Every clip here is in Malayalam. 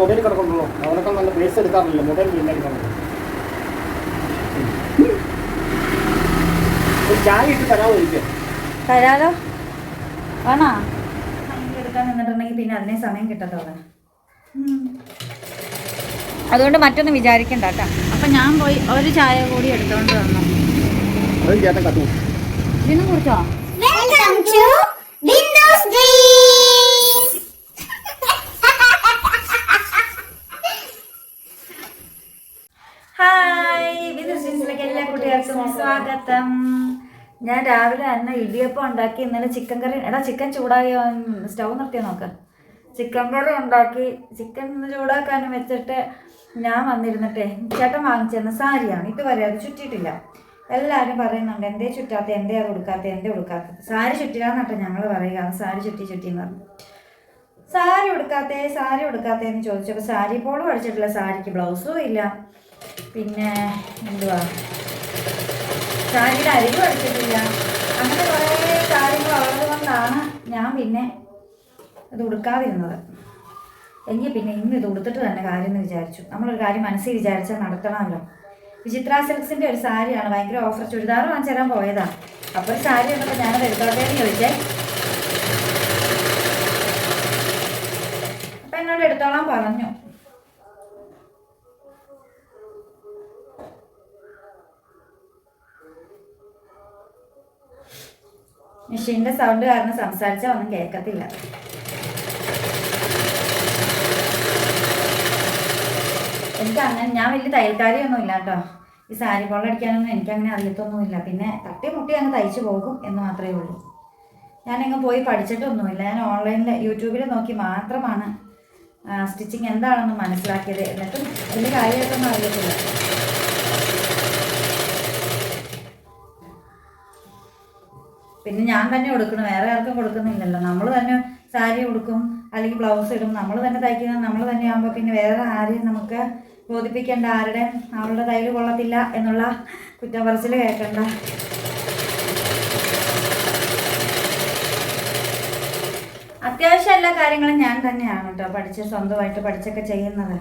മൊബൈൽ കിടക്കണ്ടല്ലോ അവനൊക്കെ നല്ല പേസ് എടുക്കാറില്ല മൊബൈൽ വീണ്ടെടുക്കാറുണ്ട് ചായ ഇട്ട് തരാമോ എനിക്ക്? തരാലോ. വേണോ? എടുക്കാൻ നിന്നിട്ടുണ്ടെങ്കിൽ പിന്നെ അതിനെ സമയം കിട്ടത്തോളെ അതുകൊണ്ട് മറ്റൊന്നും വിചാരിക്കണ്ട കേട്ടോ. അപ്പം ഞാൻ പോയി ഒരു ചായ കൂടി എടുത്തോണ്ട് വന്നു. ഇതിനും കുടിച്ചോ? സ്വാഗതം. ഞാൻ രാവിലെ തന്നെ ഇടിയപ്പം ഉണ്ടാക്കി ഇന്നലെ ചിക്കൻ കറി എടാ ചിക്കൻ ചൂടായോ? സ്റ്റൗ നിർത്തിയോ നോക്ക്. ചിക്കൻ കറി ഉണ്ടാക്കി ചിക്കൻ ചൂടാക്കാനും വെച്ചിട്ട് ഞാൻ വന്നിരുന്നിട്ടേ ചേട്ടൻ വാങ്ങിച്ചിരുന്ന സാരിയാണ്. ഇതുവരെ അത് ചുറ്റിയിട്ടില്ല. എല്ലാവരും പറയുന്നുണ്ട് എന്തേ ചുറ്റാത്ത എന്തേ അത് ഉടുക്കാത്ത എന്തേ കൊടുക്കാത്ത സാരി ചുറ്റില്ലാന്നിട്ട് ഞങ്ങൾ പറയുക സാരി ചുറ്റി ചുറ്റി എന്ന് പറഞ്ഞു. സാരി ഉടുക്കാത്തേ സാരി ഉടുക്കാത്തേ എന്ന് ചോദിച്ചപ്പോൾ സാരി പോളും അടിച്ചിട്ടില്ല സാരിക്ക് ബ്ലൗസും ഇല്ല. പിന്നെ എന്തുവാ? സാരിയുടെ അരികും അടിച്ചിട്ടില്ല അങ്ങനെ കുറേ കാര്യങ്ങൾ ഉള്ളത് കൊണ്ടാണ് ഞാൻ പിന്നെ ഇത് ഉടുക്കാതിരുന്നത്. എങ്കിൽ പിന്നെ ഇന്ന് ഇത് ഉടുത്തിട്ട് തന്നെ കാര്യം എന്ന് വിചാരിച്ചു. നമ്മളൊരു കാര്യം മനസ്സിൽ വിചാരിച്ചാൽ നടത്തണമല്ലോ. വിചിത്ര സിൽക്സിന്റെ ഒരു സാരിയാണ് ഭയങ്കര ഓഫർ ചുരിദാർ വാങ്ങിച്ചു തരാൻ പോയതാണ് അപ്പോൾ ഒരു സാരി എന്നപ്പോൾ ഞാനത് എടുത്തോട്ടേന്ന് ചോദിച്ചേ. അപ്പം എന്നോട് എടുത്തോളാൻ പറഞ്ഞു. മെഷീന്റെ സൗണ്ട് കാരണം സംസാരിച്ചാൽ ഒന്നും കേൾക്കത്തില്ല എനിക്ക് അങ്ങനെ ഞാൻ വലിയ തയ്യൽക്കാരിയൊന്നും ഇല്ല കേട്ടോ. ഈ സാരി ബോൾ അടിക്കാനൊന്നും എനിക്കങ്ങനെ അറിയത്തൊന്നുമില്ല. പിന്നെ തട്ടി മുട്ടി അങ്ങ് തയ്ച്ചു പോകും എന്ന് മാത്രമേ ഉള്ളൂ. ഞാനങ്ങ് പോയി പഠിച്ചിട്ടൊന്നുമില്ല. ഞാൻ ഓൺലൈനിൽ യൂട്യൂബിൽ നോക്കി മാത്രമാണ് സ്റ്റിച്ചിങ് എന്താണെന്ന് മനസ്സിലാക്കിയത്. എന്നിട്ടും വലിയ കാര്യമായിട്ടൊന്നും അറിയത്തില്ല. പിന്നെ ഞാൻ തന്നെ കൊടുക്കണം വേറെ ആർക്കും കൊടുക്കുന്നില്ലല്ലോ. നമ്മൾ തന്നെ സാരി ഉടുക്കും അല്ലെങ്കിൽ ബ്ലൗസ് ഇടും. നമ്മൾ തന്നെ തയ്ക്കുന്നത് നമ്മൾ തന്നെ ആകുമ്പോൾ പിന്നെ വേറെ ആരെയും നമുക്ക് ബോധിപ്പിക്കേണ്ട ആരുടെ അവളുടെ തയ്യൽ കൊള്ളത്തില്ല എന്നുള്ള കുറ്റം പറച്ചിൽ കേൾക്കണ്ട. അത്യാവശ്യം എല്ലാ കാര്യങ്ങളും ഞാൻ തന്നെയാണ് കേട്ടോ പഠിച്ച് സ്വന്തമായിട്ട് പഠിച്ചൊക്കെ ചെയ്യുന്നത്.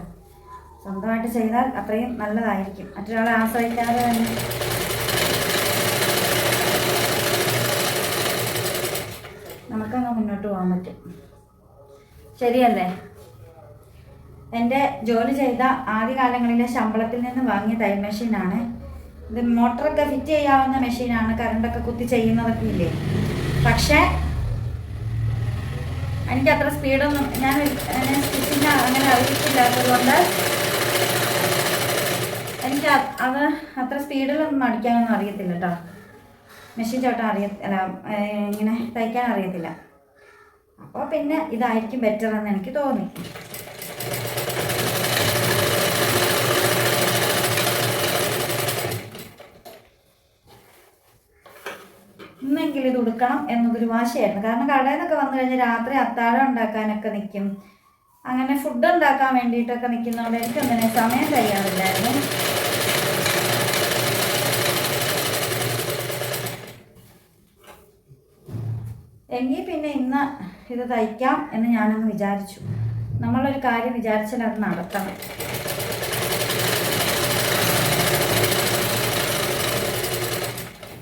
സ്വന്തമായിട്ട് ചെയ്താൽ അത്രയും നല്ലതായിരിക്കും. മറ്റൊരാളെ ആശ്രയിക്കാതെ തന്നെ. നമുക്കങ്ങ് മുന്നോട്ട് പോകാൻ പറ്റും. ശരിയല്ലേ? എന്റെ ജോലി ചെയ്ത ആദ്യകാലങ്ങളിലെ ശമ്പളത്തിൽ നിന്ന് വാങ്ങിയ തൈ മെഷീനാണ് ഇത് മോട്ടറൊക്കെ ഫിറ്റ് ചെയ്യാവുന്ന മെഷീനാണ് കറണ്ടൊക്കെ കുത്തി ചെയ്യുന്നതൊക്കെ ഇല്ലേ? പക്ഷേ എനിക്ക് അത്ര സ്പീഡൊന്നും ഞാൻ സ്റ്റിച്ചിങ് അങ്ങനെ അറിയിച്ചില്ലാത്തത് കൊണ്ട് എനിക്ക് അത് അത്ര സ്പീഡിലൊന്നും അടിക്കാനൊന്നും അറിയത്തില്ല കേട്ടോ മെഷീൻ ചവിട്ടാൻ അറിയ ഇങ്ങനെ തയ്ക്കാൻ അറിയത്തില്ല. അപ്പോൾ പിന്നെ ഇതായിരിക്കും ബെറ്റർ എന്ന് എനിക്ക് തോന്നി. ഇന്നെങ്കിലും ഇത് ഉടുക്കണം എന്നതൊരു വാശയായിരുന്നു. കാരണം കടയിൽ നിന്നൊക്കെ വന്നു കഴിഞ്ഞാൽ രാത്രി അത്താഴം ഉണ്ടാക്കാനൊക്കെ നിൽക്കും അങ്ങനെ ഫുഡ് ഉണ്ടാക്കാൻ വേണ്ടിയിട്ടൊക്കെ നിൽക്കുന്നതുകൊണ്ട് എനിക്കങ്ങനെ സമയം കഴിയാറില്ലായിരുന്നു. എങ്കിൽ പിന്നെ ഇന്ന് ഇത് തയ്ക്കാം എന്ന് ഞാനൊന്ന് വിചാരിച്ചു. നമ്മളൊരു കാര്യം വിചാരിച്ചാൽ അത് നടത്തണം.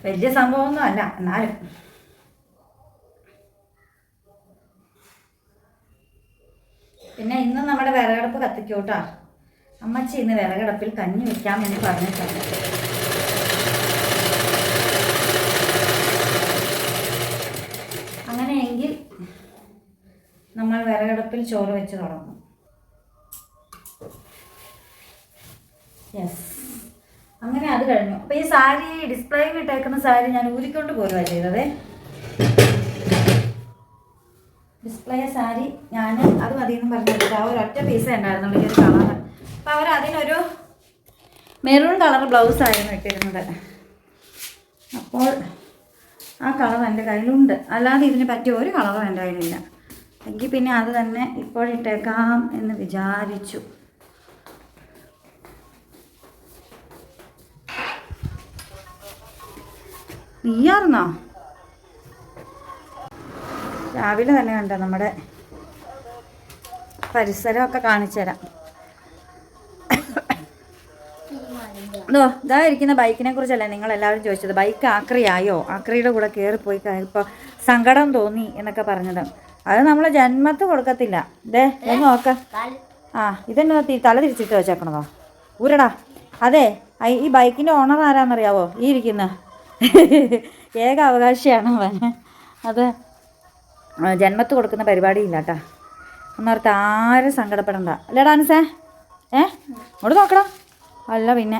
വലിയ സംഭവമൊന്നും അല്ല എന്നാലും. പിന്നെ ഇന്ന് നമ്മുടെ വിറകടുപ്പ് കത്തിക്കൂട്ടാ അമ്മച്ചി ഇന്ന് വിറകടുപ്പിൽ കഞ്ഞി വെക്കാം എന്ന് പറഞ്ഞിട്ടുണ്ട്. അങ്ങനെയെങ്കിൽ നമ്മൾ വിറകടുപ്പിൽ ചോറ് വെച്ച് തുടങ്ങും. യെസ് അങ്ങനെ അത് കഴിഞ്ഞു. അപ്പോൾ ഈ സാരി ഡിസ്പ്ലേയിൽ ഇട്ടേക്കുന്ന സാരി ഞാൻ ഊരിക്കൊണ്ട് പോരുവാ ചെയ്തത്. ഡിസ്പ്ലേ സാരി ഞാൻ അത് മതിയെന്ന് പറഞ്ഞിട്ട് ആ ഒറ്റ പീസേ ഉണ്ടായിരുന്നുള്ളൂ ഈ ഒരു കളർ അപ്പോൾ അവർ അതിനൊരു മെറൂൺ കളർ ബ്ലൗസായിരുന്നു ഇട്ടിരുന്നത്. അപ്പോൾ ആ കളർ എന്റെ കയ്യിലുണ്ട്. അല്ലാതെ ഇതിന് പറ്റിയ ഒരു കളറും എന്റെ കയ്യിലില്ല. എങ്കിൽ പിന്നെ അത് തന്നെ ഇപ്പോഴിട്ടേക്കാം എന്ന് വിചാരിച്ചു. നീയായിരുന്നോ രാവിലെ തന്നെ കണ്ടോ നമ്മുടെ പരിസരമൊക്കെ കാണിച്ചു തരാം ഇതോ ഇതാ ഇരിക്കുന്ന ബൈക്കിനെ കുറിച്ചല്ല നിങ്ങൾ എല്ലാവരും ചോദിച്ചത്. ബൈക്ക് ആക്രിയായോ? ആക്രിയുടെ കൂടെ കയറിപ്പോയി ഇപ്പോൾ സങ്കടം തോന്നി എന്നൊക്കെ പറഞ്ഞത്. അത് നമ്മൾ ജന്മത്ത് കൊടുക്കത്തില്ല. ഇതേ ഒന്ന് നോക്ക. ആ ഇതെന്നെ തല തിരിച്ചിട്ട് വെച്ചേക്കണതോ. ഊരടാ. അതെ ഈ ബൈക്കിന്റെ ഓണർ ആരാന്നറിയാവോ? ഈ ഇരിക്കുന്ന. ഏക അവകാശിയാണ് അവൻ. അത് ജന്മത്ത് കൊടുക്കുന്ന പരിപാടിയില്ല കേട്ടാ എന്നോർത്ത് ആരും സങ്കടപ്പെടണ്ട. അല്ലേടാ അനുസേ? ഏ? ഇങ്ങോട്ട് നോക്കടാ. അല്ല പിന്നെ.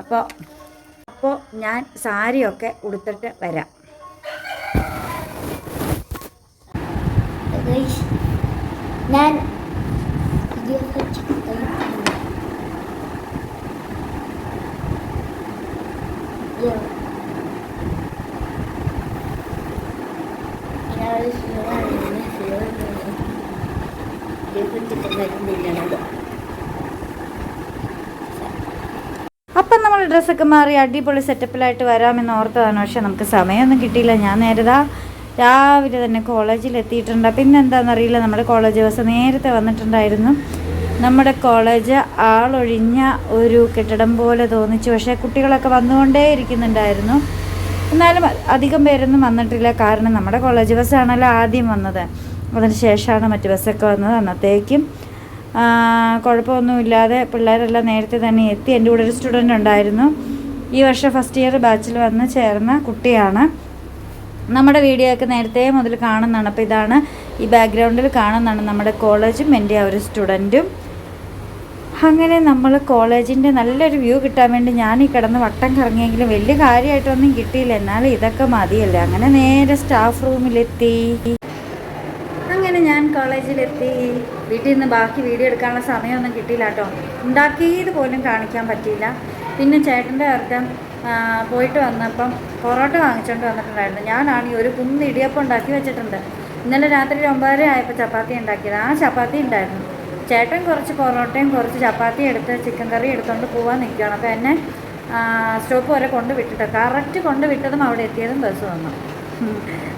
അപ്പോൾ അപ്പോൾ ഞാൻ സാരിയൊക്കെ ഉടുത്തിട്ട് വരാം. ഞാൻ ഡ്രസ്സൊക്കെ മാറി അടിപൊളി സെറ്റപ്പിലായിട്ട് വരാമെന്ന് ഓർത്തതാണ്. പക്ഷെ നമുക്ക് സമയമൊന്നും കിട്ടിയില്ല. ഞാൻ നേരതാ രാവിലെ തന്നെ കോളേജിൽ എത്തിയിട്ടുണ്ട്. പിന്നെ എന്താണെന്നറിയില്ല നമ്മുടെ കോളേജ് ബസ് നേരത്തെ വന്നിട്ടുണ്ടായിരുന്നു. നമ്മുടെ കോളേജ് ആളൊഴിഞ്ഞ ഒരു കെട്ടിടം പോലെ തോന്നിച്ചു. പക്ഷേ കുട്ടികളൊക്കെ വന്നുകൊണ്ടേ ഇരിക്കുന്നുണ്ടായിരുന്നു. എന്നാലും അധികം പേരൊന്നും വന്നിട്ടില്ല. കാരണം നമ്മുടെ കോളേജ് ബസ്സാണല്ലോ ആദ്യം വന്നത്. അതിന് ശേഷമാണ് മറ്റ് ബസ്സൊക്കെ വന്നത് അന്നത്തേക്കും. കുഴപ്പമൊന്നുമില്ലാതെ പിള്ളേരെല്ലാം നേരത്തെ തന്നെ എത്തി. എന്റെ കൂടെ ഒരു സ്റ്റുഡന്റ് ഉണ്ടായിരുന്നു. ഈ വർഷം ഫസ്റ്റ് ഇയർ ബാച്ചിൽ വന്ന് ചേർന്ന കുട്ടിയാണ്. നമ്മുടെ വീഡിയോ ഒക്കെ നേരത്തെ മുതൽ കാണുന്നതാണ്. അപ്പോൾ ഇതാണ് ഈ ബാക്ക്ഗ്രൗണ്ടിൽ കാണുന്നതാണ് നമ്മുടെ കോളേജും എന്റെ ആ ഒരു സ്റ്റുഡന്റും അങ്ങനെ നമ്മൾ കോളേജിന്റെ നല്ലൊരു വ്യൂ കിട്ടാൻ വേണ്ടി ഞാൻ ഈ കിടന്ന് വട്ടം കറങ്ങിയെങ്കിലും വലിയ കാര്യമായിട്ടൊന്നും കിട്ടിയില്ല. എന്നാലും ഇതൊക്കെ മതിയല്ലേ? അങ്ങനെ നേരെ സ്റ്റാഫ് റൂമിലെത്തി അങ്ങനെ ഞാൻ കോളേജിലെത്തി വീട്ടിൽ നിന്ന് ബാക്കി വീഡിയോ എടുക്കാനുള്ള സമയമൊന്നും കിട്ടിയില്ല കേട്ടോ. ഉണ്ടാക്കിയത് പോലും കാണിക്കാൻ പറ്റിയില്ല. പിന്നെ ചേട്ടന്റെ അർത്ഥം പോയിട്ട് വന്നപ്പം പൊറോട്ട വാങ്ങിച്ചുകൊണ്ട് വന്നിട്ടുണ്ടായിരുന്നു. ഞാനാണ് ഈ ഒരു കുന്ന് ഇടിയപ്പം ഉണ്ടാക്കി വെച്ചിട്ടുണ്ട്. ഇന്നലെ രാത്രി ഒമ്പതര ആയപ്പോൾ ചപ്പാത്തി ഉണ്ടാക്കിയത്. ആ ചപ്പാത്തി ഉണ്ടായിരുന്നു. ചേട്ടൻ കുറച്ച് പൊറോട്ടയും കുറച്ച് ചപ്പാത്തി എടുത്ത് ചിക്കൻ കറി എടുത്തുകൊണ്ട് പോകാൻ നിൽക്കുകയാണ്. അപ്പോൾ എന്നെ സ്റ്റോപ്പ് വരെ കൊണ്ട് വിട്ടിട്ട് കറക്റ്റ് കൊണ്ട് വിട്ടതും അവിടെ എത്തിയതും ബസ് വന്നു.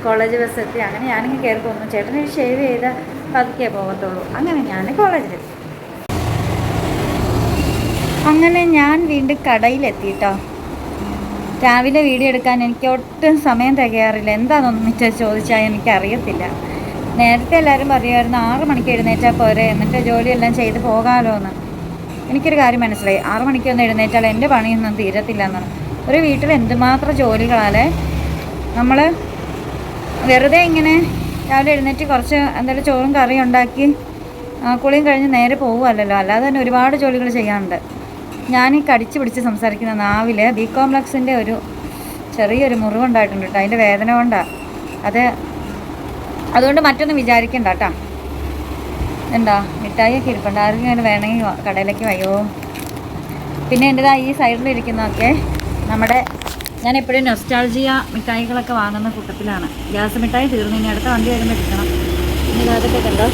കോളേജ് ബസ് എത്തി. അങ്ങനെ ഞാനിങ്ങനെ കയറി പോകുന്നു ചേട്ടന് ഷേവ് ചെയ്ത് പതുക്കെ പോകത്തുള്ളൂ. അങ്ങനെ ഞാൻ കോളേജിലെത്തി. അങ്ങനെ ഞാൻ വീണ്ടും കടയിലെത്തി കേട്ടോ രാവിലെ വീഡിയോ എടുക്കാൻ എനിക്ക് ഒട്ടും സമയം തികയാറില്ല. എന്താണെന്ന് ഒന്നിച്ച് ചോദിച്ചാൽ എനിക്കറിയത്തില്ല. നേരത്തെ എല്ലാവരും പറയുമായിരുന്നു ആറ് മണിക്ക് എഴുന്നേറ്റാൽ പോരെ? എന്നിട്ട് ജോലിയെല്ലാം ചെയ്ത് പോകാമല്ലോ എന്ന് എനിക്കൊരു കാര്യം മനസ്സിലായി. ആറ് മണിക്കൊന്നും എഴുന്നേറ്റാൽ എന്റെ പണിയൊന്നും തീരത്തില്ല എന്നാണ് ഒരു വീട്ടിൽ എന്തുമാത്രം ജോലികളാലേ നമ്മൾ വെറുതെ ഇങ്ങനെ രാവിലെ എഴുന്നേറ്റ് കുറച്ച് എന്തായാലും ചോറും കറിയും ഉണ്ടാക്കി കുളിയും കഴിഞ്ഞ് നേരെ പോകുമല്ലോ അല്ലാതെ തന്നെ ഒരുപാട് ജോലികൾ ചെയ്യാനുണ്ട്. ഞാൻ ഈ കടിച്ച് പിടിച്ച് സംസാരിക്കുന്ന നാവിൽ ബി കോംപ്ലക്സിന്റെ ഒരു ചെറിയൊരു മുറിവുണ്ടായിട്ടുണ്ട് കേട്ടോ. അതിന്റെ വേദന കൊണ്ടാണ് അത് അതുകൊണ്ട് മറ്റൊന്നും വിചാരിക്കണ്ട കേട്ടോ. എന്താ? മിഠായിയൊക്കെ ഇരിപ്പുണ്ട്. ആർക്കും ഇങ്ങനെ വേണമെങ്കിൽ കടയിലേക്ക് വയ്യോ? പിന്നെ എന്റെതാ ഈ സൈഡിലിരിക്കുന്നതൊക്കെ നമ്മുടെ ഞാൻ എപ്പോഴും നൊസ്റ്റാൾജിയ മിഠായികളൊക്കെ വാങ്ങുന്ന കൂട്ടത്തിലാണ്. ഗ്യാസ് മിഠായി തീർന്നു ഇനി അടുത്ത വണ്ടി വരുമ്പോൾ കിട്ടണം. ഇനി അതൊക്കെ കണ്ടോ?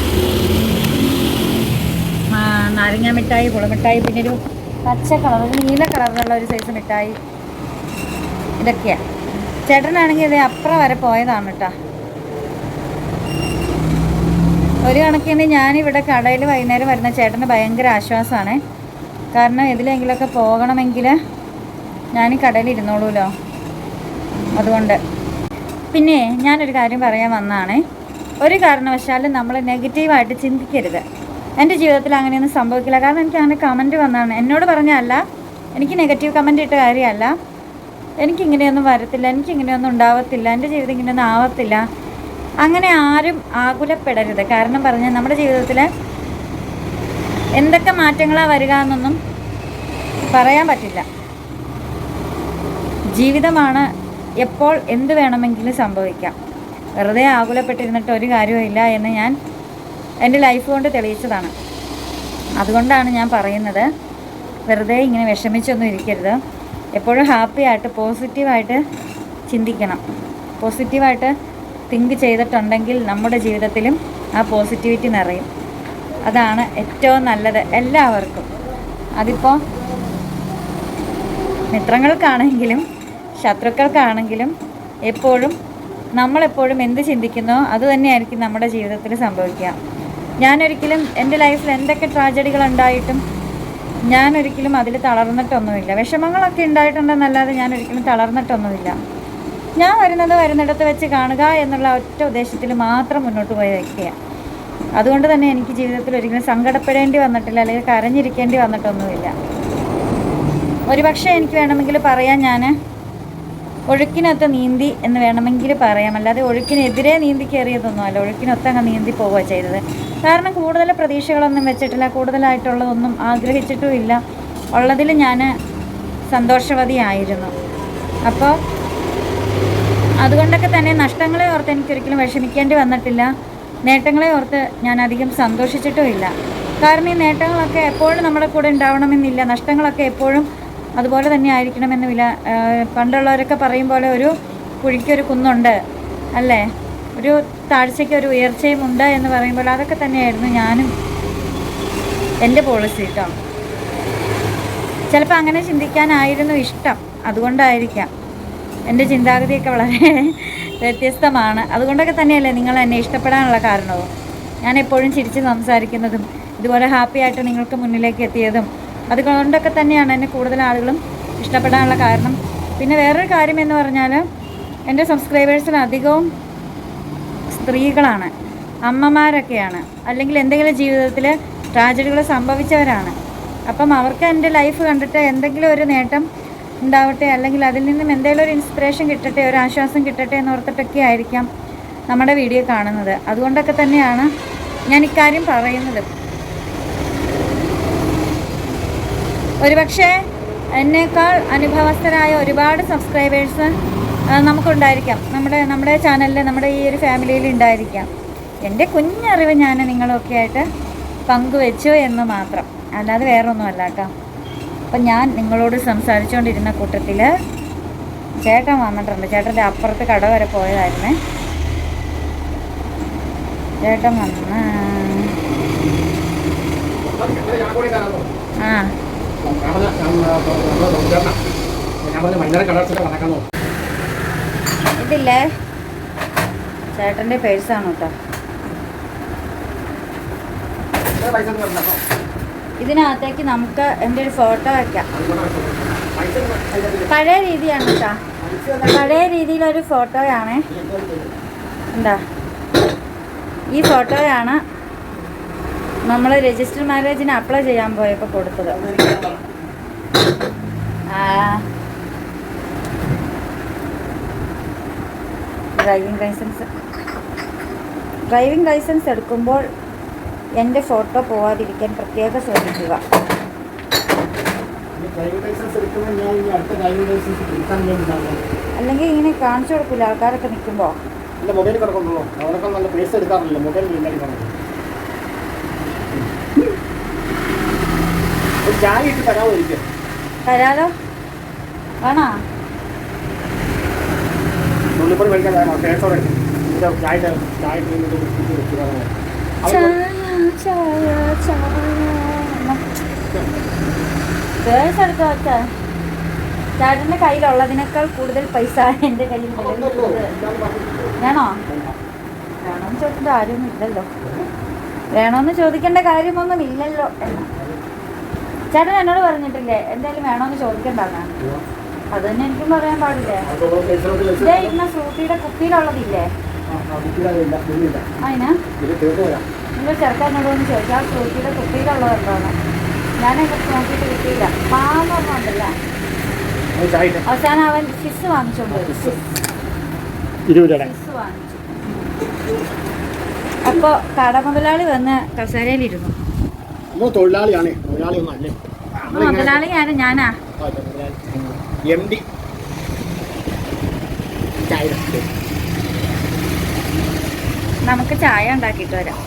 നാരങ്ങ മിഠായി പുളമിഠായി പിന്നെ ഒരു പച്ച കളർ നീല കളറിലുള്ള ഒരു സൈസ് മിഠായി. ഇതൊക്കെയാണ് ചേട്ടനാണെങ്കിൽ ഇത് അപ്പുറം വരെ പോയതാണ് കേട്ടോ ഒരു കണക്കിന് ഞാനിവിടെ കടയിൽ വൈകുന്നേരം വരുന്ന ചേട്ടന് ഭയങ്കര ആശ്വാസമാണ്. കാരണം ഇതിലെങ്കിലൊക്കെ പോകണമെങ്കിൽ ഞാൻ കടയിൽ ഇരുന്നോളൂല്ലോ അതുകൊണ്ട്. പിന്നെ ഞാനൊരു കാര്യം പറയാൻ വന്നതാണേ. ഒരു കാരണവശാലും നമ്മൾ നെഗറ്റീവായിട്ട് ചിന്തിക്കരുത്. എന്റെ ജീവിതത്തിൽ അങ്ങനെയൊന്നും സംഭവിക്കില്ല. കാരണം എനിക്ക് അങ്ങനെ കമന്റ് വന്നതാണ്. എന്നോട് പറഞ്ഞല്ല എനിക്ക് നെഗറ്റീവ് കമന്റ് ഇട്ട കാര്യമല്ല. എനിക്കിങ്ങനെയൊന്നും വരത്തില്ല. എനിക്കിങ്ങനെയൊന്നും ഉണ്ടാവത്തില്ല. എന്റെ ജീവിതം ഇങ്ങനെയൊന്നും ആവത്തില്ല. അങ്ങനെ ആരും ആകുലപ്പെടരുത്. കാരണം പറഞ്ഞാൽ നമ്മുടെ ജീവിതത്തിൽ എന്തൊക്കെ മാറ്റങ്ങളാണ് വരിക എന്നൊന്നും പറയാൻ പറ്റില്ല. ജീവിതമാണ് എപ്പോൾ എന്ത് വേണമെങ്കിലും സംഭവിക്കാം. വെറുതെ ആകുലപ്പെട്ടിരുന്നിട്ട് ഒരു കാര്യവുമില്ല എന്ന് ഞാൻ എന്റെ ലൈഫ് കൊണ്ട് തെളിയിച്ചതാണ്. അതുകൊണ്ടാണ് ഞാൻ പറയുന്നത് വെറുതെ ഇങ്ങനെ വിഷമിച്ചൊന്നും ഇരിക്കരുത്. എപ്പോഴും ഹാപ്പി ആയിട്ട് പോസിറ്റീവായിട്ട് ചിന്തിക്കണം. പോസിറ്റീവായിട്ട് തിങ്ക് ചെയ്തിട്ടുണ്ടെങ്കിൽ നമ്മുടെ ജീവിതത്തിലും ആ പോസിറ്റിവിറ്റി നിറയും. അതാണ് ഏറ്റവും നല്ലത് എല്ലാവർക്കും. അതിപ്പോൾ മിത്രങ്ങൾക്കാണെങ്കിലും ശത്രുക്കൾക്കാണെങ്കിലും എപ്പോഴും നമ്മളെപ്പോഴും എന്ത് ചിന്തിക്കുന്നോ അത് തന്നെയായിരിക്കും നമ്മുടെ ജീവിതത്തിൽ സംഭവിക്കുക. ഞാനൊരിക്കലും എന്റെ ലൈഫിൽ എന്തൊക്കെ ട്രാജഡികൾ ഉണ്ടായിട്ടും ഞാനൊരിക്കലും അതിൽ തളർന്നിട്ടൊന്നുമില്ല. വിഷമങ്ങളൊക്കെ ഉണ്ടായിട്ടുണ്ടെന്നല്ലാതെ ഞാൻ ഒരിക്കലും തളർന്നിട്ടൊന്നുമില്ല. ഞാൻ വരുന്നത് വരുന്നിടത്ത് വെച്ച് കാണുക എന്നുള്ള ഒറ്റ ഉദ്ദേശത്തിൽ മാത്രം മുന്നോട്ട് പോയ വ്യക്തിയാണ് അതുകൊണ്ട് തന്നെ എനിക്ക് ജീവിതത്തിൽ ഒരിക്കലും സങ്കടപ്പെടേണ്ടി വന്നിട്ടില്ല അല്ലെങ്കിൽ കരഞ്ഞിരിക്കേണ്ടി വന്നിട്ടൊന്നുമില്ല. ഒരുപക്ഷെ എനിക്ക് വേണമെങ്കിൽ പറയാൻ ഞാൻ ഒഴുക്കിനൊത്ത് നീന്തി എന്ന് വേണമെങ്കിൽ പറയാം. അല്ലാതെ ഒഴുക്കിനെതിരെ നീന്തി കയറിയതൊന്നും അല്ല ഒഴുക്കിനൊത്ത അങ്ങ് നീന്തി പോവുക ചെയ്തത്. കാരണം കൂടുതൽ പ്രതീക്ഷകളൊന്നും വെച്ചിട്ടില്ല. കൂടുതലായിട്ടുള്ളതൊന്നും ആഗ്രഹിച്ചിട്ടുമില്ല. ഉള്ളതിൽ ഞാൻ സന്തോഷവതിയായിരുന്നു അപ്പോൾ അതുകൊണ്ടൊക്കെ തന്നെ നഷ്ടങ്ങളെ ഓർത്ത് എനിക്കൊരിക്കലും വിഷമിക്കേണ്ടി വന്നിട്ടില്ല. നേട്ടങ്ങളെ ഓർത്ത് ഞാൻ അധികം സന്തോഷിച്ചിട്ടുമില്ല. കാരണം ഈ നേട്ടങ്ങളൊക്കെ എപ്പോഴും നമ്മുടെ കൂടെ ഉണ്ടാവണമെന്നില്ല. നഷ്ടങ്ങളൊക്കെ എപ്പോഴും അതുപോലെ തന്നെ ആയിരിക്കണമെന്ന് വില പണ്ടുള്ളവരൊക്കെ പറയും പോലെ ഒരു കുഴിക്കൊരു കുന്നുണ്ട് അല്ലേ? ഒരു താഴ്ചയ്ക്ക് ഒരു ഉയർച്ചയും ഉണ്ട് എന്ന് പറയുമ്പോൾ അതൊക്കെ തന്നെയായിരുന്നു ഞാനും എന്റെ പോളിസി കേട്ടോ ചിലപ്പോൾ അങ്ങനെ ചിന്തിക്കാനായിരുന്നു ഇഷ്ടം. അതുകൊണ്ടായിരിക്കാം. എന്റെ ചിന്താഗതിയൊക്കെ വളരെ വ്യത്യസ്തമാണ്. അതുകൊണ്ടൊക്കെ തന്നെയല്ലേ നിങ്ങൾ എന്നെ ഇഷ്ടപ്പെടാനുള്ള കാരണവും? ഞാൻ എപ്പോഴും ചിരിച്ച് സംസാരിക്കുന്നതും ഇതുപോലെ ഹാപ്പി ആയിട്ട് നിങ്ങൾക്ക് മുന്നിലേക്ക് എത്തിയതും അതുകൊണ്ടൊക്കെ തന്നെയാണ് എന്നെ കൂടുതൽ ആളുകളും ഇഷ്ടപ്പെടാനുള്ള കാരണം. പിന്നെ വേറൊരു കാര്യം എന്ന് പറഞ്ഞാൽ എന്റെ സബ്സ്ക്രൈബേഴ്സിൽ അധികവും സ്ത്രീകളാണ്. അമ്മമാരൊക്കെയാണ്. അല്ലെങ്കിൽ എന്തെങ്കിലും ജീവിതത്തിൽ ട്രാജഡികൾ സംഭവിച്ചവരാണ്. അപ്പം അവർക്ക് എന്റെ ലൈഫ് കണ്ടിട്ട് എന്തെങ്കിലും ഒരു നേട്ടം ഉണ്ടാവട്ടെ അല്ലെങ്കിൽ അതിൽ നിന്നും എന്തെങ്കിലും ഒരു ഇൻസ്പിറേഷൻ കിട്ടട്ടെ ഒരു ആശ്വാസം കിട്ടട്ടെ എന്ന് ഓർത്തിട്ടൊക്കെ ആയിരിക്കാം നമ്മുടെ വീഡിയോ കാണുന്നത്. അതുകൊണ്ടൊക്കെ തന്നെയാണ് ഞാൻ ഇക്കാര്യം പറയുന്നത്. ഒരുപക്ഷെ എന്നേക്കാൾ അനുഭവസ്ഥരായ ഒരുപാട് സബ്സ്ക്രൈബേഴ്സ് നമുക്കുണ്ടായിരിക്കാം. നമ്മുടെ നമ്മുടെ ചാനലിൽ നമ്മുടെ ഈ ഒരു ഫാമിലിയിൽ ഉണ്ടായിരിക്കാം. എന്റെ കുഞ്ഞറിവ് ഞാൻ നിങ്ങളൊക്കെ ആയിട്ട് പങ്കുവെച്ചു എന്ന് മാത്രം. അല്ലാതെ വേറൊന്നുമല്ല കേട്ടോ. അപ്പം ഞാൻ നിങ്ങളോട് സംസാരിച്ചുകൊണ്ടിരുന്ന കൂട്ടത്തിൽ ചേട്ടൻ വന്നിട്ടുണ്ട്. ചേട്ടന്റെ അപ്പുറത്ത് കട വരെ പോയതായിരുന്നേ. ചേട്ടൻ വന്ന് ഞാൻ പറഞ്ഞ കളർസിലെ വന്നേക്കാന്നോ ഇതില്ലേ ചേട്ടന്റെ പേഴ്സാണ് കേട്ടോ. ഇതിനകത്തേക്ക് നമുക്ക് എന്റെ ഒരു ഫോട്ടോ വെക്കാം. പഴയ രീതിയാണ് കേട്ടോ. പഴയ രീതിയിലൊരു ഫോട്ടോയാണ് എന്താ? ഈ ഫോട്ടോയാണ് നമ്മൾ രജിസ്റ്റർ മാരേജിന് അപ്ലൈ ചെയ്യാൻ പോയപ്പോൾ കൊടുത്തത്. ഡ്രൈവിംഗ് ലൈസൻസ് ഡ്രൈവിംഗ് ലൈസൻസ് എടുക്കുമ്പോൾ എന്റെ ഫോട്ടോ പോവാതിരിക്കാൻ പ്രത്യേകം ശ്രദ്ധിക്കുക. അല്ലെങ്കിൽ ഇങ്ങനെ കാണിച്ചു കൊടുക്കില്ല ആൾക്കാരൊക്കെ നിൽക്കുമ്പോൾ മൊബൈൽ കിടക്കുന്നുള്ളൂ. അവരൊക്കെ നല്ല പൈസ എടുക്കാറില്ല മൊബൈൽ തരാലോ? വേണോ? മേടിക്കാൻ ഇവിടെ ചായ ചായ വെച്ച ചേട്ടന്റെ കയ്യിലുള്ളതിനേക്കാൾ കൂടുതൽ പൈസ എന്റെ കയ്യിൽ വേണോ? വേണമെന്ന് ചോദിച്ചിട്ട് ആരും ഇല്ലല്ലോ. വേണമെന്ന് ചോദിക്കേണ്ട കാര്യമൊന്നും ഇല്ലല്ലോ. എന്നാ ചേട്ടൻ എന്നോട് പറഞ്ഞിട്ടില്ലേ എന്തായാലും വേണോന്ന് ചോദിക്കണ്ടെന്നാ അത് തന്നെ എനിക്കും പറയാൻ പാടില്ലേ? ഇതേ ഇന്ന ഫ്രൂട്ടിയുടെ കുപ്പിയിലുള്ളതില്ലേ? അതിന് നിങ്ങൾ ചെറുക്കാനോട് ഒന്ന് ചോദിച്ചാൽ ആ ഫ്രൂട്ടിയുടെ കുപ്പിയിലുള്ളതുണ്ടോന്ന് ഞാനൊക്കെ നോക്കിയിട്ട് കിട്ടിയില്ല. പാന്ന് പറഞ്ഞുണ്ടല്ല അവസാനം അവൻ ഫിസ് വാങ്ങിച്ചോണ്ട് അപ്പോ ഫിസ് വാങ്ങിച്ചു. അപ്പോൾ കട മുതലാളി വന്ന് കസേരയിലിരുന്നു. നമ്മൾ തൊഴിലാളിയാണ്. തൊഴിലാളി ഒന്നും അല്ലേ അപ്പോൾ മുതലാളിയാണ് ഞാനാ എം ഡി. നമുക്ക് ചായ ഉണ്ടാക്കിയിട്ട് വരാം.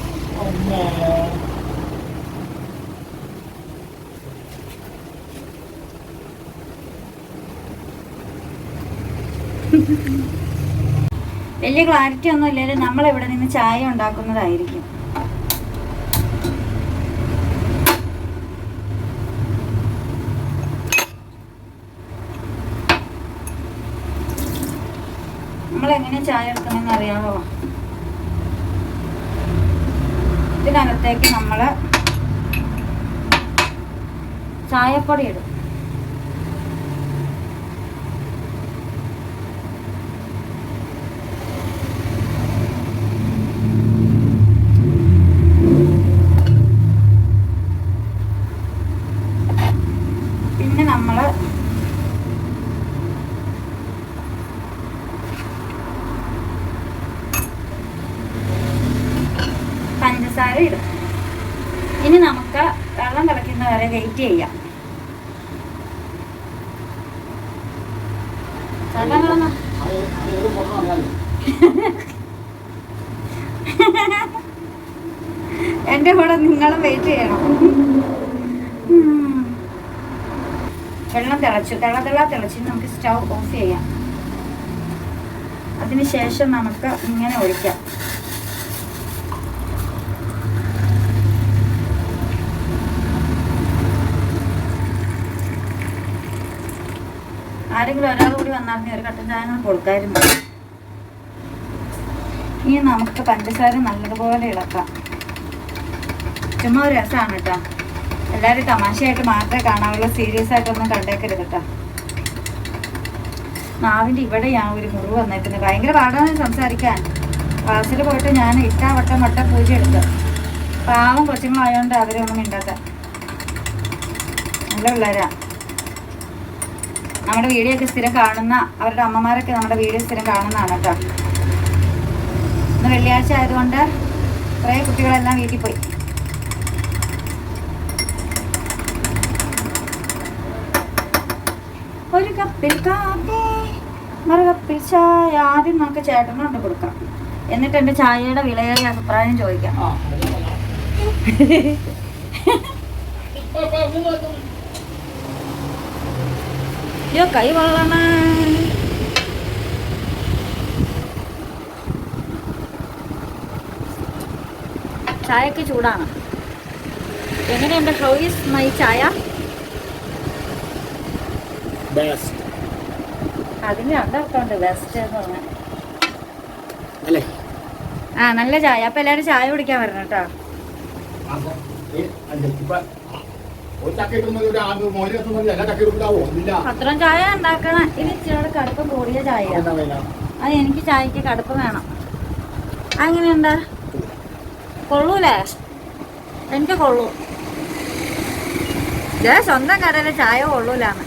വലിയ ക്ലാരിറ്റി ഒന്നും ഇല്ലെങ്കിൽ നമ്മൾ ഇവിടെ നിന്ന് ചായ ഉണ്ടാക്കുന്നതായിരിക്കും. എങ്ങനെ ചായ എടുക്കണമെന്ന് അറിയാമോ ഇതിനകത്തേക്ക് നമ്മൾ ചായപ്പൊടി ഇടും പിന്നെ നമ്മൾ പഞ്ചസാര ഇടും ഇനി നമുക്ക് വെള്ളം തിളയ്ക്കുന്ന വരെ വെയിറ്റ് ചെയ്യാം ചേട്ടാ കിടന്നോ? എന്റെ കൂടെ നിങ്ങളും വെയിറ്റ് ചെയ്യണം. വെള്ളം തിളച്ചു. തിള തിള തിളച്ച് നമുക്ക് സ്റ്റൗ ഓഫ് ചെയ്യാം. അതിനുശേഷം നമുക്ക് ഇങ്ങനെ ഒഴിക്കാം. ആരെങ്കിലും ഒരാൾ വന്നാൽ ഒരു കട്ടൻ ചായ കൊടുക്കാറുണ്ട് ഇനി നമുക്ക് പഞ്ചസാര നല്ലതുപോലെ ഇളക്കാം. ചുമ്മാ ഒരു രസമാണ് കേട്ടോ. എല്ലാവരും തമാശയായിട്ട് മാത്രമേ കാണാവുള്ളൂ. സീരിയസ് ആയിട്ടൊന്നും കണ്ടേക്കരുത് കേട്ടോ. നാവിന്റെ ഇവിടെയാണ് ഒരു മുറിവ് വന്നേക്കുന്നത്. ഭയങ്കര പാടാണ് സംസാരിക്കാൻ. ക്ലാസ്സിൽ പോയിട്ട് ഞാൻ ഇട്ടാ വട്ടം വട്ടം പൂജ എടുത്തു. പാവം കൊച്ചുങ്ങളായതുകൊണ്ട് അവരൊന്നും മിണ്ടാത്ത. നല്ല പിള്ളേരാ. നമ്മുടെ വീഡിയോ ഒക്കെ സ്ഥിരം കാണുന്ന അവരുടെ അമ്മമാരൊക്കെ നമ്മുടെ വീഡിയോ സ്ഥിരം കാണുന്നതാണ് കേട്ടോ. ഇന്ന് വെള്ളിയാഴ്ച ആയതുകൊണ്ട് കുറേ കുട്ടികളെല്ലാം വീട്ടിൽ പോയി. ഒരു കപ്പിൽ കാപ്പി മറു കപ്പിൽ ചായ. ആദ്യം നമുക്ക് ചേട്ടനോണ്ട് കൊടുക്കാം. എന്നിട്ട് എന്റെ ചായയുടെ വിലയേറിയ അഭിപ്രായം ചോദിക്കാം. അയ്യോ കൈ വെള്ളണ ചായക്ക് ചൂടാണ് എങ്ങനെയുണ്ട് ഹൗ ഈസ് മൈ ചായ അതിന് രണ്ടർത്ഥമുണ്ട് ബെസ്റ്റ് എന്ന് പറഞ്ഞാൽ ആ നല്ല ചായ അപ്പൊ എല്ലാരും ചായ കുടിക്കാൻ വരണം കേട്ടോ അത്രയും ചായ ഉണ്ടാക്കണം ഇത് ഇച്ചിരി കടുപ്പ് കൂടിയ ചായ. അത് എനിക്ക് ചായക്ക് കടുപ്പ് വേണം. അങ്ങനെയുണ്ട് കൊള്ളൂലേ? എനിക്ക് കൊള്ളൂ. ഇതേ സ്വന്തം കടയിലെ ചായ കൊള്ളൂലാണ്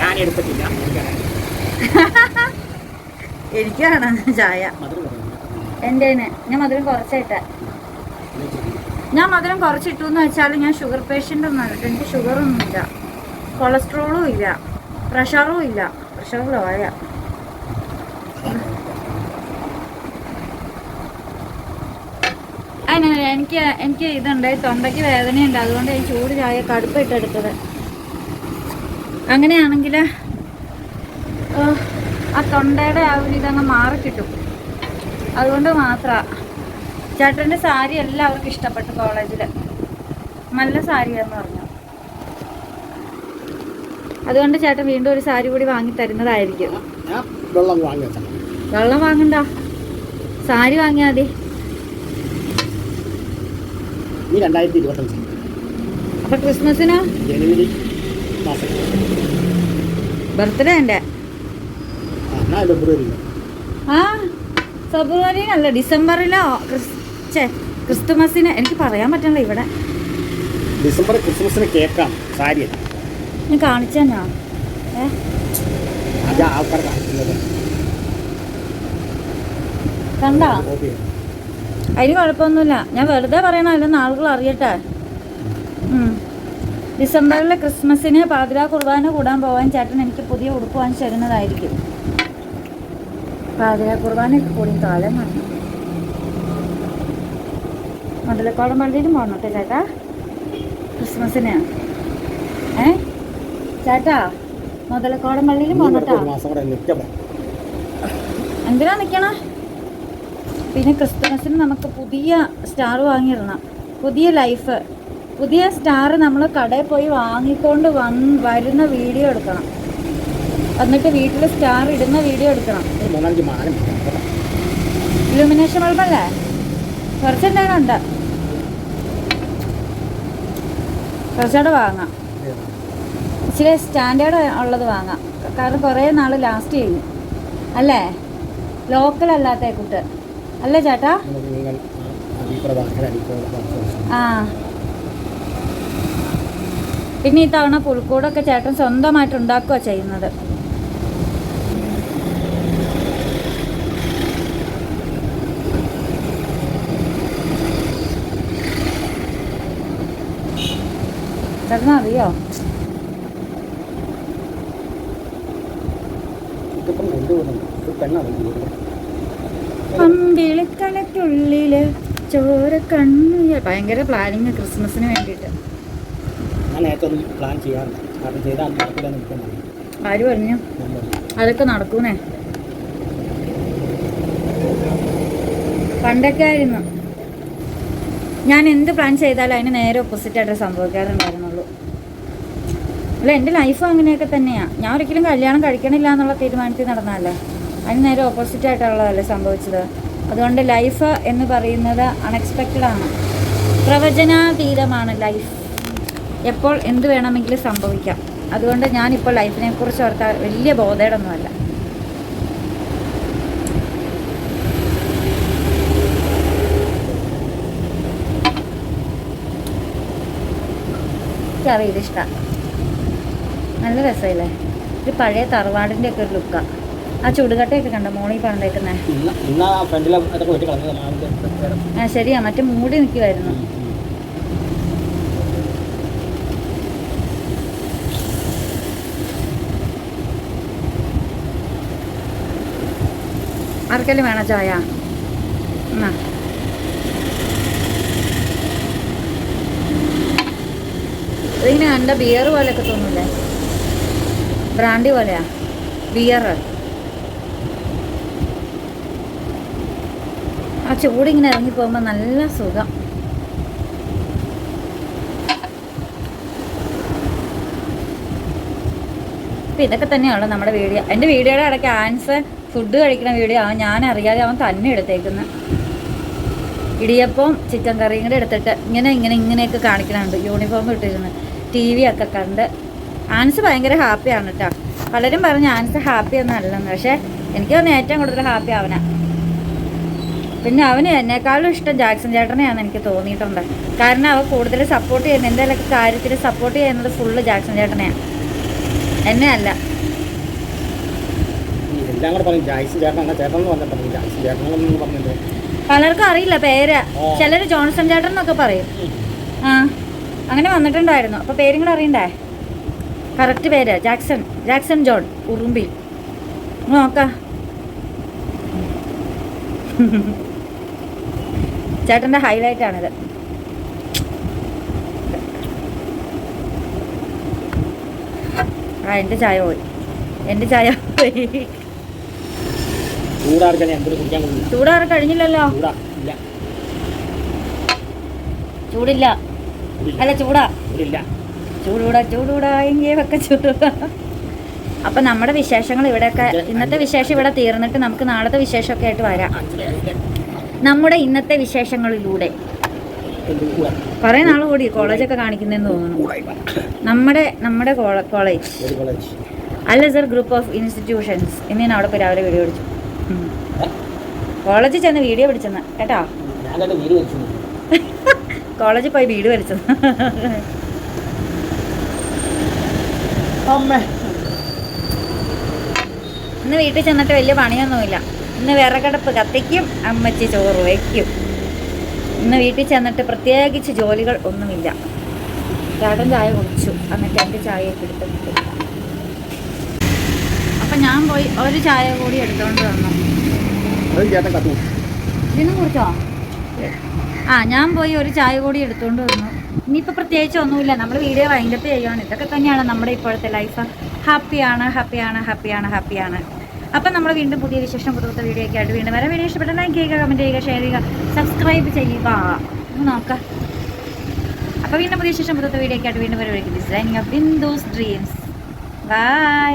ഞാൻ എടുത്തിട്ടില്ല. എനിക്കാണ് ചായ. എന്റെ എന്റെ ഞാൻ മധുരം കുറച്ചിട്ടെ ഞാൻ മധുരം കുറച്ചിട്ടു എന്ന് വെച്ചാൽ ഞാൻ ഷുഗർ പേഷ്യന്റ് ഒന്നും അല്ല. എനിക്ക് ഷുഗറൊന്നും ഇല്ല. കൊളസ്ട്രോളും ഇല്ല. പ്രഷറും ഇല്ല. പ്രഷർ ലോയ അതിനല്ല എനിക്ക് എനിക്ക് ഇതുണ്ട്. തൊണ്ടയ്ക്ക് വേദനയുണ്ട്. അതുകൊണ്ട് ഞാൻ ചൂട് ചായ കടുപ്പിട്ടെടുത്തത് അങ്ങനെയാണെങ്കിൽ ആ തൊണ്ടയുടെ ആ ഒരു ഇതങ്ങ് മാറിക്കിട്ടും. അതുകൊണ്ട് മാത്രമാണ് ചേട്ടന്റെ സാരി എല്ലാവർക്കും ഇഷ്ടപ്പെട്ടു കോളേജിൽ നല്ല സാരിയാന്ന് പറഞ്ഞു. അതുകൊണ്ട് ചേട്ടൻ വീണ്ടും ഒരു സാരി കൂടി വാങ്ങി തരുന്നതായിരിക്കും. വെള്ളം വെള്ളം വാങ്ങണ്ട? സാരി വാങ്ങിയാൽ മതി. അപ്പൊ ക്രിസ്മസിന്? ബർത്ത്ഡേ എന്റെ ആ എന്നാൽ ഫെബ്രുവരി അല്ല ഫെബ്രുവരിയിലല്ല ഡിസംബറിലോ? ക്രിസ് ഛേ ക്രിസ്തുമസിന് എനിക്ക് പറയാൻ പറ്റണല്ലോ ഇവിടെ. ഡിസംബർ ക്രിസ്മസിന് കേക്കാം സാരി. ഞാൻ കാണിച്ചാ തന്നാ. ഏ? അത് ആൾക്കാർ കാണിക്കുന്നത്. കണ്ടാ? അതിന് കുഴപ്പമൊന്നുമില്ല. ഞാൻ വെറുതെ പറയണ അല്ലെന്ന് ആളുകൾ അറിയട്ടെ. ഡിസംബറിലെ ക്രിസ്മസിന് പാതിരാ കുർബാന കൂടാൻ പോകാൻ ചേട്ടൻ എനിക്ക് പുതിയ ഉടുപ്പ് വാങ്ങിച്ചു തരുന്നതായിരിക്കും. പാതിരാ കുർബാന കൂടി കാലം വന്നു മണ്ടലക്കോളം പള്ളിയിലും പോകണം കേട്ടോ ചേട്ടാ? ക്രിസ്മസിന്. ഏ? ചേട്ടാ മുതലക്കോടം പള്ളിയിലും പോകണം കേട്ടോ? ഒരു മാസം കൂടെ നിൽക്കാം എന്തിനാ നിൽക്കണേ പിന്നെ ക്രിസ്മസിന് നമുക്ക് പുതിയ സ്റ്റാർ വാങ്ങിയിടണം. പുതിയ ലൈഫ്. പുതിയ സ്റ്റാർ നമ്മൾ കടയിൽ പോയി വാങ്ങിക്കൊണ്ട് വന്ന് വരുന്ന വീഡിയോ എടുക്കണം. എന്നിട്ട് വീട്ടിൽ സ്റ്റാർ ഇടുന്ന വീഡിയോ എടുക്കണം. ഇലുമിനേഷൻ ബൾബല്ലേ? കുറച്ചുണ്ടാകുന്നുണ്ട് കുറച്ചുകൂടെ വാങ്ങാം. ഇച്ചിരി സ്റ്റാൻഡേർഡ് ഉള്ളത് വാങ്ങാം. കാരണം കുറേ നാൾ ലാസ്റ്റ് ചെയ്യും അല്ലേ? ലോക്കൽ അല്ലാത്ത കുട്ട്. അല്ലേ ചേട്ടാ? ആ. പിന്നെ ഈ തവണ പുൽക്കൂടൊക്കെ ചേട്ടൻ സ്വന്തമായിട്ട് ഉണ്ടാക്കുക ചെയ്യുന്നത്. ചേട്ടന് അറിയോ. ചോര കണ്ണിയ ഭയങ്കര പ്ലാനിങ് ക്രിസ്മസിന് വേണ്ടിയിട്ട്. ആര് പറഞ്ഞു. അതൊക്കെ നടക്കൂന്നേ? പണ്ടൊക്കെ ആയിരുന്നു. ഞാൻ എന്ത് പ്ലാൻ ചെയ്താലും അതിന് നേരെ ഓപ്പോസിറ്റ് ആയിട്ട് സംഭവിക്കാറുണ്ടായിരുന്നുള്ളൂ. അല്ല എന്റെ ലൈഫും അങ്ങനെയൊക്കെ തന്നെയാണ് ഞാൻ ഒരിക്കലും കല്യാണം കഴിക്കണില്ല എന്നുള്ള തീരുമാനത്തിൽ നടന്നതല്ലേ. അതിന് നേരെ ഓപ്പോസിറ്റ് ആയിട്ടുള്ളതല്ലേ സംഭവിച്ചത്. അതുകൊണ്ട് ലൈഫ് എന്ന് പറയുന്നത് അൺഎക്സ്പെക്റ്റഡ് ആണ്. പ്രവചനാതീതമാണ് ലൈഫ് എപ്പോൾ എന്ത് വേണമെങ്കിലും സംഭവിക്കാം. അതുകൊണ്ട് ഞാനിപ്പോൾ ലൈഫിനെ കുറിച്ച് ഓർത്താൽ വലിയ ബോധേടൊന്നുമല്ല. എനിക്കറിയില്ല ഇഷ്ടമാണ് നല്ല രസമില്ലേ ഒരു പഴയ തറവാടിന്റെ ഒക്കെ ഒരു ലുക്കാണ് ആ. ചുടുകട്ടയൊക്കെ കണ്ടോ? മോളിൽ പറഞ്ഞേക്കുന്നത് ആ ആ ശരിയാ. മറ്റേ മൂടി നിൽക്കുമായിരുന്നു ആർക്കെല്ലാം വേണോ ചായ? എന്നാ. ഇതിങ്ങനെ നല്ല ബിയർ പോലെയൊക്കെ തോന്നില്ലേ? ബ്രാൻഡി പോലെയാ. ബിയർ ആ ചൂടിങ്ങനെ ഇറങ്ങി പോകുമ്പോൾ നല്ല സുഖം. അപ്പം ഇതൊക്കെ തന്നെയാണല്ലോ നമ്മുടെ വീഡിയോ. എന്റെ വീഡിയോയുടെ ഇടയ്ക്ക് ആൻസർ ഫുഡ് കഴിക്കുന്ന വീഡിയോ അവൻ ഞാൻ അറിയാതെ അവൻ തന്നെ എടുത്തേക്കുന്നത് ഇടിയപ്പം ചിക്കൻ കറിയും കൂടെ എടുത്തിട്ട് ഇങ്ങനെ ഇങ്ങനെ ഇങ്ങനെയൊക്കെ കാണിക്കണുണ്ട്. യൂണിഫോം ഇട്ടിരുന്ന്. ടി വി ഒക്കെ കണ്ട്. ആൻസ് ഭയങ്കര ഹാപ്പിയാണ് കേട്ടോ പലരും പറഞ്ഞു ആൻസ് ഹാപ്പി ഒന്നും അല്ലെന്ന് പക്ഷേ എനിക്ക് തോന്നുന്നു ഏറ്റവും കൂടുതൽ ഹാപ്പി അവനാ. പിന്നെ അവന് എന്നെക്കാളും ഇഷ്ടം ജാക്സൺ ചേട്ടനെയാണ് എനിക്ക് തോന്നിയിട്ടുണ്ട്. കാരണം അവ കൂടുതൽ സപ്പോർട്ട് ചെയ്യുന്ന എന്തെങ്കിലുമൊക്കെ കാര്യത്തിൽ സപ്പോർട്ട് ചെയ്യുന്നത് ഫുള്ള് ജാക്സൺ ചേട്ടനെയാണ് എന്നെ അല്ല പലർക്കും അറിയില്ല പേര്. ചിലര് ചിലർ ജോൺസൺ ചേട്ടൻ എന്നൊക്കെ പറയും. ആ. അങ്ങനെ വന്നിട്ടുണ്ടായിരുന്നു. അപ്പോൾ പേരും കൂടെ അറിയണ്ടേ? കറക്റ്റ് പേര് ജാക്സൺ ജാക്സൺ ജോൺ ഉറുമ്പി നോക്കാം. ചേട്ടന്റെ ഹൈലൈറ്റ് ആണിത്. ആ എന്റെ ചായ പോയി. എന്റെ ചായ പോയി. ചൂടാറ് കഴിഞ്ഞില്ലല്ലോ? ചൂടാ ചൂടില്ല ചൂടില്ല. അല്ല ചൂടാ. ഇല്ല. ചൂടൂടാ ചൂടൂടാ എങ്കിൽ വെക്ക ചൂടൂടാ. അപ്പൊ നമ്മുടെ വിശേഷങ്ങൾ ഇവിടെയൊക്കെ ഇന്നത്തെ വിശേഷം ഇവിടെ തീർന്നിട്ട് നമുക്ക് നാളത്തെ വിശേഷമൊക്കെ ആയിട്ട് വരാം. നമ്മുടെ ഇന്നത്തെ വിശേഷങ്ങളിലൂടെ. കുറേ നാൾ കൂടി കോളേജൊക്കെ കാണിക്കുന്നതെന്ന് തോന്നുന്നു. നമ്മുടെ നമ്മുടെ കോളേജ്. അല്ല സർ ഗ്രൂപ്പ് ഓഫ് ഇൻസ്റ്റിറ്റ്യൂഷൻസ്. ഇന്ന് ഞാൻ അവിടെ പോയി രാവിലെ വീഡിയോ പിടിച്ചു. കോളേജിൽ ചെന്ന് വീഡിയോ പിടിച്ചെന്ന്. കേട്ടോ? കോളേജിൽ പോയി വീട് വലിച്ചത്. അമ്മേ. ഇന്ന് വീട്ടിൽ ചെന്നിട്ട് വലിയ പണിയൊന്നുമില്ല. ഇന്ന് വിറകടപ്പ് കത്തിക്കും അമ്മച്ചി ചോറ് വയ്ക്കും ഇന്ന് വീട്ടിൽ ചെന്നിട്ട് പ്രത്യേകിച്ച് ജോലികൾ ഒന്നുമില്ല. ചേട്ടൻ ചായ കുടിച്ചു എന്നിട്ട് എന്റെ ചായയൊക്കെ എടുത്തിട്ട് അപ്പം ഞാൻ പോയി ഒരു ചായ കൂടി എടുത്തുകൊണ്ട് വന്നു. ഇതിനും കുറിച്ചോ ആ ഞാൻ പോയി ഒരു ചായ കൂടി എടുത്തുകൊണ്ട് വന്നു. ഇനിയിപ്പോൾ പ്രത്യേകിച്ച് ഒന്നുമില്ല. നമ്മൾ വീഡിയോ വൈകിട്ട് ചെയ്യുകയാണ് ഇതൊക്കെ തന്നെയാണ് നമ്മുടെ ഇപ്പോഴത്തെ ലൈഫ് ഹാപ്പിയാണ് ഹാപ്പിയാണ് ഹാപ്പിയാണ് ഹാപ്പിയാണ്. അപ്പം നമ്മൾ വീണ്ടും പുതിയ വിശേഷം പുതുത്ത വീഡിയോ ഒക്കെ ആയിട്ട് വീണ്ടും വരാം. വീഡിയോ ഇഷ്ടപ്പെട്ട ലൈക്ക് ചെയ്യുക കമന്റ് ചെയ്യുക ഷെയർ ചെയ്യുക സബ്സ്ക്രൈബ് ചെയ്യുക. നോക്കാം. അപ്പോൾ വീണ്ടും പുതിയ വിശേഷം പുതുത്ത വീഡിയോ ഒക്കെ ആയിട്ട് വീണ്ടും വരും designing of windows dreams bye.